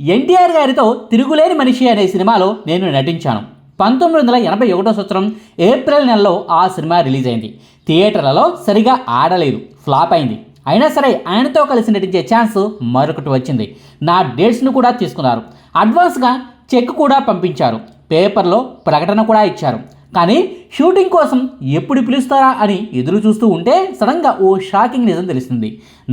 ఎన్టీఆర్ గారితో తిరుగులేని మనిషి అనే సినిమాలో నేను నటించాను. పంతొమ్మిది వందల ఎనభై ఒకటో సంవత్సరం ఏప్రిల్ నెలలో ఆ సినిమా రిలీజ్ అయింది థియేటర్లలో సరిగా ఆడలేదు ఫ్లాప్ అయింది. అయినా సరే ఆయనతో కలిసి నటించే ఛాన్స్ మరొకటి వచ్చింది. నా డేట్స్ను కూడా తీసుకున్నారు. అడ్వాన్స్గా చెక్ కూడా పంపించారు. పేపర్లో ప్రకటన కూడా ఇచ్చారు. కానీ షూటింగ్ కోసం ఎప్పుడు పిలుస్తారా అని ఎదురు చూస్తూ ఉంటే సడన్గా ఓ షాకింగ్ నిజం తెలిసింది.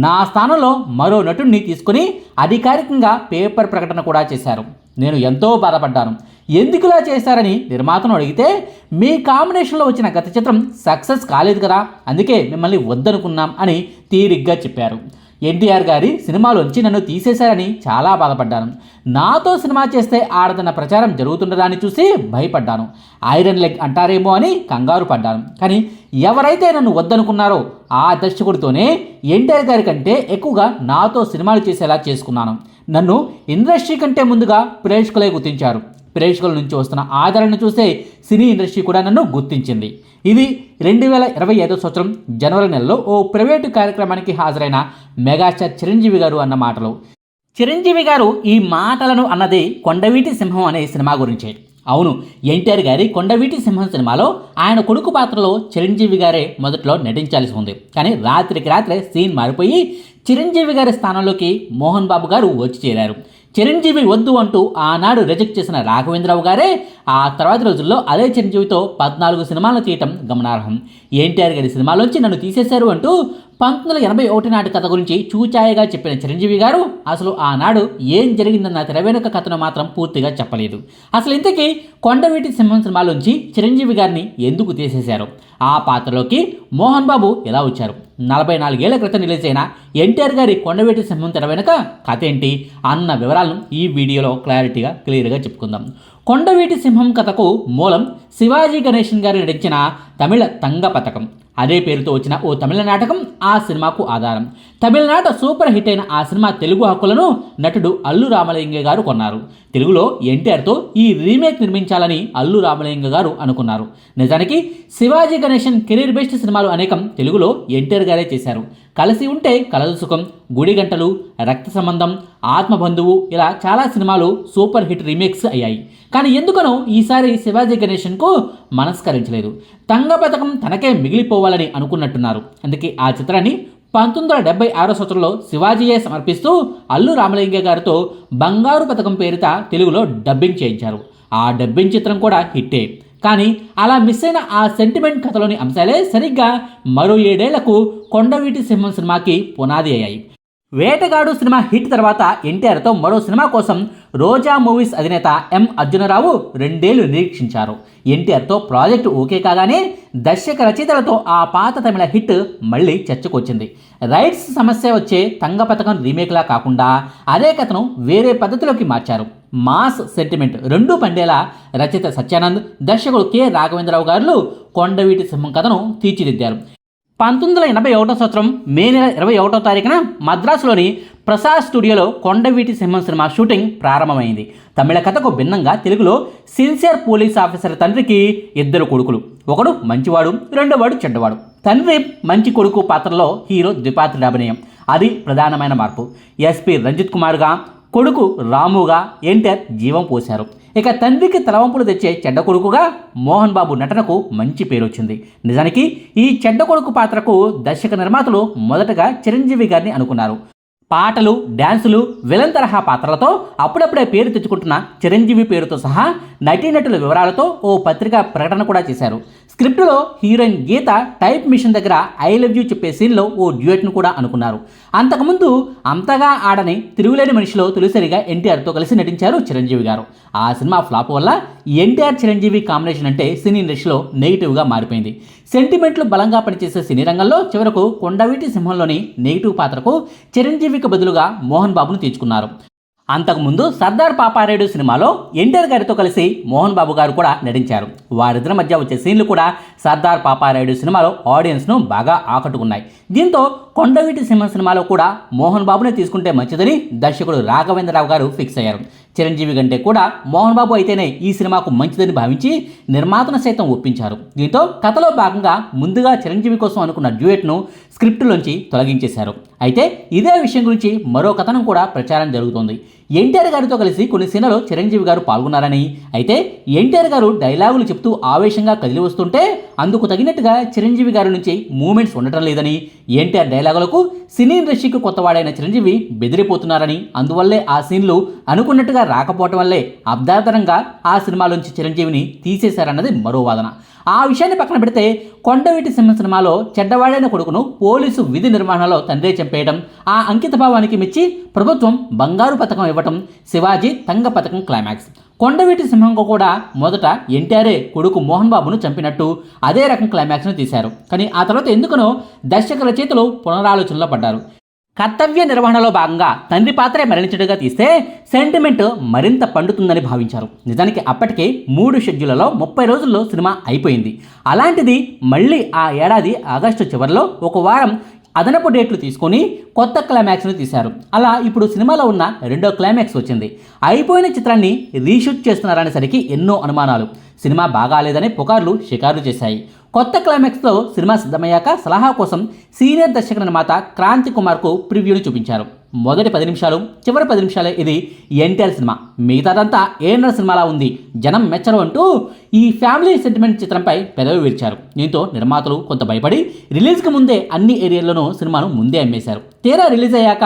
నా స్థానంలో మరో నటుడిని తీసుకుని అధికారికంగా పేపర్ ప్రకటన కూడా చేశారు. నేను ఎంతో బాధపడ్డాను. ఎందుకులా చేశారని నిర్మాతను అడిగితే మీ కాంబినేషన్లో వచ్చిన గత చిత్రం సక్సెస్ కాలేదు కదా అందుకే మిమ్మల్ని వద్దనుకున్నాం అని తీరిగ్గా చెప్పారు. ఎన్టీఆర్ గారి సినిమాలోంచి నన్ను తీసేశారని చాలా బాధపడ్డాను. నాతో సినిమా చేస్తే ఆడదన్న ప్రచారం జరుగుతుండదాన్ని చూసి భయపడ్డాను. ఐరన్ లెగ్ అంటారేమో అని కంగారు పడ్డాను. కానీ ఎవరైతే నన్ను వద్దనుకున్నారో ఆ దర్శకుడితోనే ఎన్టీఆర్ గారి కంటే ఎక్కువగా నాతో సినిమాలు చేసేలా చేసుకున్నాను. నన్ను ఇండస్ట్రీ కంటే ముందుగా ప్రేక్షకులే గుర్తించారు. ప్రేక్షకుల నుంచి వస్తున్న ఆదరణను చూసే సినీ ఇండస్ట్రీ కూడా నన్ను గుర్తించింది. ఇది రెండు వేల ఇరవై ఐదో సంవత్సరం జనవరి నెలలో ఓ ప్రైవేటు కార్యక్రమానికి హాజరైన మెగాస్టార్ చిరంజీవి గారు అన్న మాటలు. చిరంజీవి గారు ఈ మాటలను అన్నది కొండవీటి సింహం అనే సినిమా గురించే. అవును ఎన్టీఆర్ గారి కొండవీటి సింహం సినిమాలో ఆయన కొడుకు పాత్రలో చిరంజీవి గారే మొదట్లో నటించాల్సి ఉంది. కానీ రాత్రికి రాత్రే సీన్ మారిపోయి చిరంజీవి గారి స్థానంలోకి మోహన్ బాబు గారు వచ్చి చేరారు. చిరంజీవి వద్దు అంటూ ఆనాడు రిజెక్ట్ చేసిన రాఘవేంద్రరావు గారే ఆ తర్వాత రోజుల్లో అదే చిరంజీవితో పద్నాలుగు సినిమాలు తీయటం గమనార్హం. ఎన్టీఆర్ గారి సినిమాలోంచి నన్ను తీసేశారు అంటూ పంతొమ్మిది వందల ఎనభై ఒకటి నాటి కథ గురించి చూచాయగా చెప్పిన చిరంజీవి గారు అసలు ఆనాడు ఏం జరిగిందన్న తెర వెనుక కథను మాత్రం పూర్తిగా చెప్పలేదు. అసలు ఇంతకీ కొండవీటి సింహం సినిమాలోంచి చిరంజీవి గారిని ఎందుకు తీసేశారు? ఆ పాత్రలోకి మోహన్ బాబు ఎలా వచ్చారు? నలభై నాలుగేళ్ళ క్రితం రిలీజ్ అయిన ఎన్టీఆర్ గారి కొండవీటి సింహం తెర వెనుక కథ ఏంటి అన్న వివరాలను ఈ వీడియోలో క్లారిటీగా క్లియర్గా చెప్పుకుందాం. కొండవీటి సింహం కథకు మూలం శివాజీ గణేషన్ గారు నటించిన తమిళ తంగ పథకం. అదే పేరుతో వచ్చిన ఓ తమిళ నాటకం ఆ సినిమాకు ఆధారం. తమిళనాట సూపర్ హిట్ అయిన ఆ సినిమా తెలుగు హక్కులను నటుడు అల్లు రామలింగ గారు కొన్నారు. తెలుగులో ఎన్టీఆర్తో ఈ రీమేక్ నిర్మించాలని అల్లు రామలింగ గారు అనుకున్నారు. నిజానికి శివాజీ గణేశన్ కెరీర్ బెస్ట్ సినిమాలు అనేకం తెలుగులో ఎన్టీఆర్ గారే చేశారు. కలిసి ఉంటే కలదు సుఖం గుడి గంటలు రక్త సంబంధం ఆత్మబంధువు ఇలా చాలా సినిమాలు సూపర్ హిట్ రీమేక్స్ అయ్యాయి. కానీ ఎందుకనో ఈసారి శివాజీ గణేశన్కు మనస్కరించలేదు. తంగ పథకం తనకే మిగిలిపోవాలని అనుకున్నట్టున్నారు. అందుకే ఆ చిత్రాన్ని పంతొమ్మిది వందల డెబ్బై ఆరో సంవత్సరంలో శివాజీయే సమర్పిస్తూ అల్లు రామలింగ గారితో బంగారు పథకం పేరిట తెలుగులో డబ్బింగ్ చేయించారు. ఆ డబ్బింగ్ చిత్రం కూడా హిట్టే. కానీ అలా మిస్ అయిన ఆ సెంటిమెంట్ కథలోని అంశాలే సరిగ్గా మరో ఏడేళ్ళకు కొండవీటి సింహం సినిమాకి పునాది అయ్యాయి. వేటగాడు సినిమా హిట్ తర్వాత ఎన్టీఆర్తో మరో సినిమా కోసం రోజా మూవీస్ అధినేత ఎం అర్జునరావు రెండేళ్ళు నిరీక్షించారు. ఎన్టీఆర్తో ప్రాజెక్టు ఓకే కాగానే దర్శక రచయితలతో ఆ పాత తమిళ హిట్ మళ్ళీ చర్చకొచ్చింది. రైట్స్ సమస్య వచ్చే తంగ పథకం రీమేక్లా కాకుండా అదే కథను వేరే పద్ధతిలోకి మార్చారు. మాస్ సెంటిమెంట్ రెండు పండేలా రచయిత సత్యానంద్ దర్శకుడు కె. రాఘవేంద్రరావు గారు కొండవీటి సింహం కథను తీర్చిదిద్దారు. పంతొమ్మిది వందల ఎనభై ఒకటో సంవత్సరం మే నెల ఇరవై ఒకటో తారీఖున మద్రాసులోని ప్రసాద్ స్టూడియోలో కొండవీటి సింహం సినిమా షూటింగ్ ప్రారంభమైంది. తమిళ కథకు భిన్నంగా తెలుగులో సిన్సియర్ పోలీస్ ఆఫీసర్ తండ్రికి ఇద్దరు కొడుకులు. ఒకడు మంచివాడు రెండోవాడు చెడ్డవాడు. తండ్రి మంచి కొడుకు పాత్రలో హీరో ద్విపాత్రి అభినయం. అది ప్రధానమైన మార్పు. ఎస్పి రంజిత్ కుమార్గా కొడుకు రాముగా ఎన్టీఆర్ జీవం పోశారు. ఇక తండ్రికి తలవంపులు తెచ్చే చెడ్డ కొడుకుగా మోహన్ బాబు నటనకు మంచి పేరు వచ్చింది నిజానికి ఈ చెడ్డ కొడుకు పాత్రకు దర్శక నిర్మాతలు మొదటగా చిరంజీవి గారిని అనుకున్నారు. పాటలు డ్యాన్సులు విలన్ తరహా పాత్రలతో అప్పుడప్పుడే పేరు తెచ్చుకుంటున్న చిరంజీవి పేరుతో సహా నటీనటుల వివరాలతో ఓ పత్రిక ప్రకటన కూడా చేశారు. స్క్రిప్ట్లో హీరోయిన్ గీత టైప్ మిషన్ దగ్గర ఐ లవ్ యూ చెప్పే సీన్లో ఓ డ్యూయట్ను కూడా అనుకున్నారు. అంతకుముందు అంతగా ఆడని తిరుగులేని మనిషిలో తొలిసరిగా ఎన్టీఆర్తో కలిసి నటించారు చిరంజీవి గారు. ఆ సినిమా ఫ్లాప్ వల్ల ఎన్టీఆర్ చిరంజీవి కాంబినేషన్ అంటే సినీ ఇండస్ట్రీలో నెగిటివ్గా మారిపోయింది. సెంటిమెంట్లు బలంగా పనిచేసే సినీ రంగంలో చివరకు కొండవీటి సింహంలోని నెగిటివ్ పాత్రకు చిరంజీవికి బదులుగా మోహన్ బాబును తీర్చుకున్నారు అంతకుముందు సర్దార్ పాపారాయుడు సినిమాలో ఎన్టీఆర్ గారితో కలిసి మోహన్ బాబు గారు కూడా నటించారు. వారిద్దరి మధ్య వచ్చే సీన్లు కూడా సర్దార్ పాపారాయుడు సినిమాలో ఆడియన్స్ను బాగా ఆకట్టుకున్నాయి. దీంతో కొండవీటి సింహ సినిమాలో కూడా మోహన్ బాబునే తీసుకుంటే మంచిదని దర్శకుడు రాఘవేంద్రరావు గారు ఫిక్స్ అయ్యారు. చిరంజీవి కంటే కూడా మోహన్ బాబు అయితేనే ఈ సినిమాకు మంచిదని భావించి నిర్మాతను సైతం ఒప్పించారు. దీంతో కథలో భాగంగా ముందుగా చిరంజీవి కోసం అనుకున్న డ్యూయట్ను స్క్రిప్టులోంచి తొలగించేశారు. అయితే ఇదే విషయం గురించి మరో కథనం కూడా ప్రచారం జరుగుతోంది. ఎన్టీఆర్ గారితో కలిసి కొన్ని సినిమాలో చిరంజీవి గారు పాల్గొన్నారని అయితే ఎన్టీఆర్ గారు డైలాగులు చెప్తూ ఆవేశంగా కదిలి వస్తుంటే అందుకు తగినట్టుగా చిరంజీవి గారి నుంచి మూమెంట్స్ ఉండటం లేదని ఎన్టీఆర్ డైలాగులకు సినీ ఇండస్ట్రీకి కొత్తవాడైన చిరంజీవి బెదిరిపోతున్నారని అందువల్లే ఆ సీన్లు అనుకున్నట్టుగా రాకపోవటం వల్లే అర్ధాతరంగా ఆ సినిమాలోంచి చిరంజీవిని తీసేశారన్నది మరో వాదన. ఆ విషయాన్ని పక్కన పెడితే కొండవీటి సింహ సినిమాలో చెడ్డవాడైన కొడుకును పోలీసు విధి నిర్వహణలో తండ్రి చంపేయడం ఆ అంకిత భావానికి మెచ్చి ప్రభుత్వం బంగారు పథకం ఇవ్వటం శివాజీ తంగ పథకం క్లైమాక్స్. కొండవీటి సింహంకు కూడా మొదట ఎన్టీఆర్ఏ కొడుకు మోహన్ బాబును చంపినట్టు అదే రకం క్లైమాక్స్ను తీశారు. కానీ ఆ తర్వాత ఎందుకనో దర్శక రచయితలు పునరాలోచనలో పడ్డారు. కర్తవ్య నిర్వహణలో భాగంగా తండ్రి పాత్రే మరణించడుగా తీస్తే సెంటిమెంట్ మరింత పండుతుందని భావించారు. నిజానికి అప్పటికే మూడు షెడ్యూళ్ళలో ముప్పై రోజుల్లో సినిమా అయిపోయింది. అలాంటిది మళ్ళీ ఆ ఏడాది ఆగస్టు చివరిలో ఒక వారం అదనపు డేట్లు తీసుకొని కొత్త క్లైమాక్స్ని తీశారు. అలా ఇప్పుడు సినిమాలో ఉన్న రెండో క్లైమాక్స్ వచ్చింది. అయిపోయిన చిత్రాన్ని రీషూట్ చేస్తున్నారనేసరికి ఎన్నో అనుమానాలు. సినిమా బాగాలేదని పుకార్లు షికారులు చేశాయి. కొత్త క్లైమాక్స్లో సినిమా సిద్ధమయ్యాక సలహా కోసం సీనియర్ దర్శక నిర్మాత క్రాంతి కుమార్కు ప్రివ్యూని చూపించారు. మొదటి పది నిమిషాలు చివరి పది నిమిషాలే ఇది ఎన్టీఆర్ సినిమా మిగతాదంతా ఏఎన్ఆర్ సినిమాలా ఉంది. జనం మెచ్చరు అంటూ ఈ ఫ్యామిలీ సెంటిమెంట్ చిత్రంపై పెదవి విరిచారు. దీంతో నిర్మాతలు కొంత భయపడి రిలీజ్కి ముందే అన్ని ఏరియాల్లోనూ సినిమాను ముందే అమ్మేశారు. తీరా రిలీజ్ అయ్యాక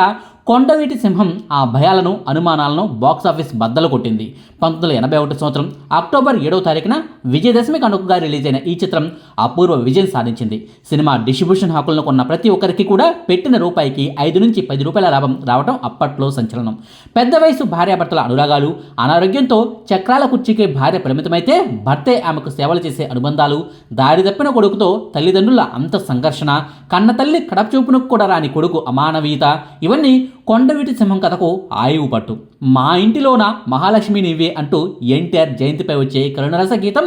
కొండవీటి సింహం ఆ భయాలను అనుమానాలను బాక్సాఫీస్ బద్దలు కొట్టింది. పంతొమ్మిది వందల ఎనభై ఒకటి సంవత్సరం అక్టోబర్ ఏడవ తారీఖున విజయదశమి కనుకగా రిలీజ్ అయిన ఈ చిత్రం అపూర్వ విజయం సాధించింది. సినిమా డిస్ట్రిబ్యూషన్ హక్కులను కొన్న ప్రతి ఒక్కరికి కూడా పెట్టిన రూపాయికి ఐదు నుంచి పది రూపాయల లాభం రావడం అప్పట్లో సంచలనం. పెద్ద వయసు భార్యాభర్తల అనురాగాలు అనారోగ్యంతో చక్రాల కుర్చీకి భార్య పరిమితమైతే భర్తే ఆమెకు సేవలు చేసే అనుబంధాలు దారి తప్పిన కొడుకుతో తల్లిదండ్రుల అంత సంఘర్షణ కన్నతల్లి కడపచూపునకు కూడా రాని కొడుకు అమానవీయత ఇవన్నీ కొండవీటి సింహం కథకు ఆయువు పట్టు. మా ఇంటిలోన మహాలక్ష్మి నీవే అంటూ ఎన్టీఆర్ జయంతిపై వచ్చే కరుణరస గీతం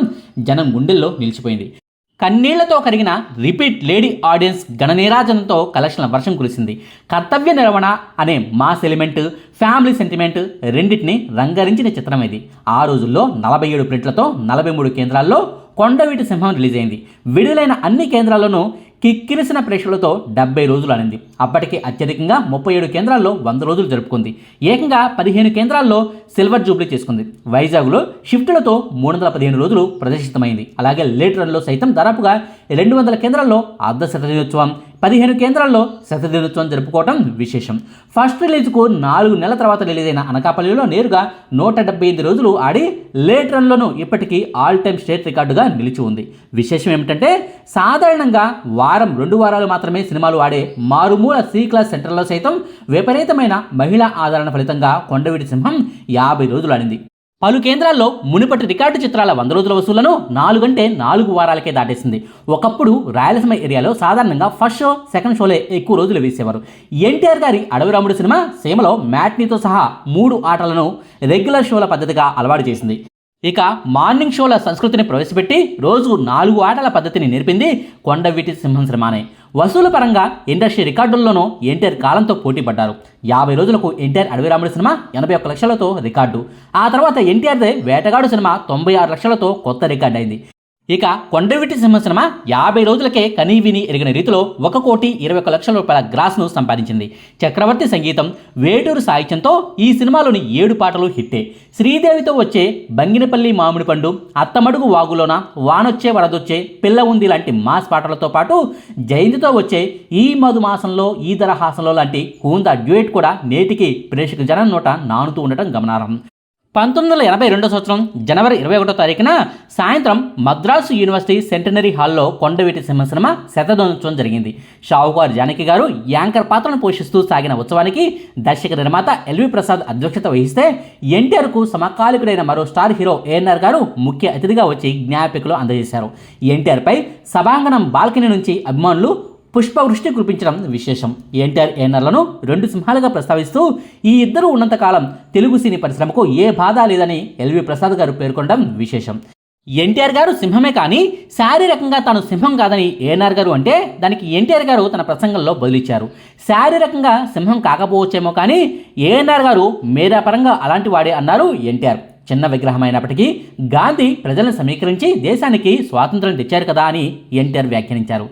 జనం గుండెల్లో నిలిచిపోయింది. కన్నీళ్ళతో కరిగిన రిపీట్ లేడీ ఆడియన్స్ గణనీరాజనంతో కలెక్షన్ల వర్షం కురిసింది. కర్తవ్య నిర్వహణ అనే మాస్ ఎలిమెంట్ ఫ్యామిలీ సెంటిమెంట్ రెండింటిని రంగరించిన చిత్రం ఇది. ఆ రోజుల్లో నలభై ఏడు ప్రింట్లతో నలభై మూడు కేంద్రాల్లో కొండవీటి సింహం రిలీజ్ అయింది విడుదలైన అన్ని కేంద్రాల్లోనూ కిక్కిరిసిన ప్రేక్షకులతో డెబ్బై రోజులు అనింది అప్పటికి అత్యధికంగా ముప్పై ఏడు కేంద్రాల్లో వంద రోజులు జరుపుకుంది. ఏకంగా పదిహేను కేంద్రాల్లో సిల్వర్ జూబ్లీ చేసుకుంది. వైజాగ్లో షిఫ్టులతో మూడు వందల పదిహేను రోజులు ప్రదర్శితమైంది. అలాగే లేట్ సైతం దాదాపుగా రెండు వందల కేంద్రాల్లో అర్ధశతజయోత్సవం పదిహేను కేంద్రాల్లో శతదినోత్సవం జరుపుకోవడం విశేషం. ఫస్ట్ రిలీజ్కు నాలుగు నెలల తర్వాత రిలీజ్ అయిన అనకాపల్లిలో నేరుగా నూట డెబ్బై ఎనిమిది రోజులు ఆడి లేట్ రన్లోనూ ఇప్పటికీ ఆల్ టైమ్ స్టేట్ రికార్డుగా నిలిచి ఉంది. విశేషం ఏమిటంటే సాధారణంగా వారం రెండు వారాలు మాత్రమే సినిమాలు ఆడే మారుమూల సి క్లాస్ సెంటర్లో సైతం విపరీతమైన మహిళా ఆదరణ ఫలితంగా కొండవీటి సింహం యాభై రోజులు ఆడింది. పలు కేంద్రాల్లో మునుపటి రికార్డు చిత్రాల వంద రోజుల వసూళ్ళను నాలుగంటే నాలుగు వారాలకే దాటేసింది. ఒకప్పుడు రాయలసీమ ఏరియాలో సాధారణంగా ఫస్ట్ షో సెకండ్ షోలే ఎక్కువ రోజులు వేసేవారు. ఎన్టీఆర్ గారి అడవి రాముడు సినిమా సీమలో మ్యాట్నీతో సహా మూడు ఆటలను రెగ్యులర్ షోల పద్ధతిగా అలవాటు చేసింది. ఇక మార్నింగ్ షోల సంస్కృతిని ప్రవేశపెట్టి రోజు నాలుగు ఆటల పద్ధతిని నేర్పింది కొండవీటి సింహం సినిమానే. వసూలు పరంగా ఇండస్ట్రీ రికార్డుల్లోనూ ఎన్టీఆర్ కాలంతో పోటీ పడ్డారు యాభై రోజులకు ఎన్టీఆర్ అడవిరాముడి సినిమా ఎనభై ఒక్క లక్షలతో రికార్డు. ఆ తర్వాత ఎన్టీఆర్దే వేటగాడు సినిమా తొంభై ఆరు లక్షలతో కొత్త రికార్డు అయింది ఇక కొండవిటి సింహ సినిమా యాభై రోజులకే కనీవిని ఎరిగిన రీతిలో ఒక కోటి ఇరవై ఒక లక్షల రూపాయల గ్రాస్ను సంపాదించింది. చక్రవర్తి సంగీతం వేటూరు సాహిత్యంతో ఈ సినిమాలోని ఏడు పాటలు హిట్టే. శ్రీదేవితో వచ్చే బంగినపల్లి మామిడి పండు అత్తమడుగు వాగులోన వానొచ్చే వరదొచ్చే పిల్ల ఉంది లాంటి మాస్ పాటలతో పాటు జయంతితో వచ్చే ఈ మధుమాసంలో ఈ దరహాసంలో లాంటి కూంద డ్యూయట్ కూడా నేటికి ప్రేక్షక జనం నోట నానుతూ ఉండటం గమనార్హం. పంతొమ్మిది వందల ఎనభై రెండో సంవత్సరం జనవరి ఇరవై ఒకటో తారీఖున సాయంత్రం మద్రాసు యూనివర్సిటీ సెంటనరీ హాల్లో కొండవీటి సింహ సినిమా శతదినోత్సవం జరిగింది. షావుకారు జానకి గారు యాంకర్ పాత్రను పోషిస్తూ సాగిన ఉత్సవానికి దర్శక నిర్మాత ఎల్వి ప్రసాద్ అధ్యక్షత వహిస్తే ఎన్టీఆర్కు సమకాలికుడైన మరో స్టార్ హీరో ఏఎన్ఆర్ గారు ముఖ్య అతిథిగా వచ్చి జ్ఞాపికలు అందజేశారు. ఎన్టీఆర్పై సభాంగణం బాల్కనీ నుంచి అభిమానులు పుష్పవృష్టి కురిపించడం విశేషం. ఎన్టీఆర్ ఏఎన్ఆర్లను రెండు సింహాలుగా ప్రస్తావిస్తూ ఈ ఇద్దరు ఉన్నంతకాలం తెలుగు సినీ పరిశ్రమకు ఏ బాధ లేదని ఎల్వి ప్రసాద్ గారు పేర్కొనడం విశేషం. ఎన్టీఆర్ గారు సింహమే కానీ శారీరకంగా తాను సింహం కాదని ఏఎన్ఆర్ గారు అంటే దానికి ఎన్టీఆర్ గారు తన ప్రసంగంలో బదిలిచ్చారు. శారీరకంగా సింహం కాకపోవచ్చేమో కానీ ఏఎన్ఆర్ గారు మేధాపరంగా అలాంటి వాడే అన్నారు ఎన్టీఆర్. చిన్న విగ్రహం అయినప్పటికీ గాంధీ ప్రజలను సమీకరించి దేశానికి స్వాతంత్రం తెచ్చారు కదా అని ఎన్టీఆర్ వ్యాఖ్యానించారు.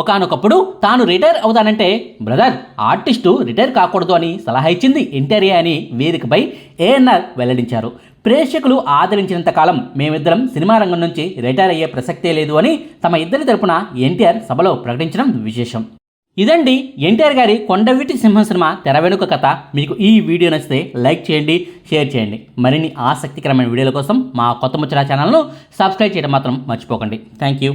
ఒకానొకప్పుడు తాను రిటైర్ అవుతానంటే బ్రదర్ ఆర్టిస్టు రిటైర్ కాకూడదు అని సలహా ఇచ్చింది ఎన్టీఆర్ఏ అని వేదికపై ఏఎన్ఆర్ వెల్లడించారు. ప్రేక్షకులు ఆదరించినంత కాలం మేమిద్దరం సినిమా రంగం నుంచి రిటైర్ అయ్యే ప్రసక్తే లేదు అని తమ ఇద్దరి తరపున ఎన్టీఆర్ సభలో ప్రకటించడం విశేషం. ఇదండి ఎన్టీఆర్ గారి కొండవీటి సింహం సినిమా తెర వెనుక కథ. మీకు ఈ వీడియో నచ్చితే లైక్ చేయండి షేర్ చేయండి. మరిన్ని ఆసక్తికరమైన వీడియోల కోసం మా కొత్త ముచ్చరా ఛానల్ను సబ్స్క్రైబ్ చేయడం మాత్రం మర్చిపోకండి. Thank you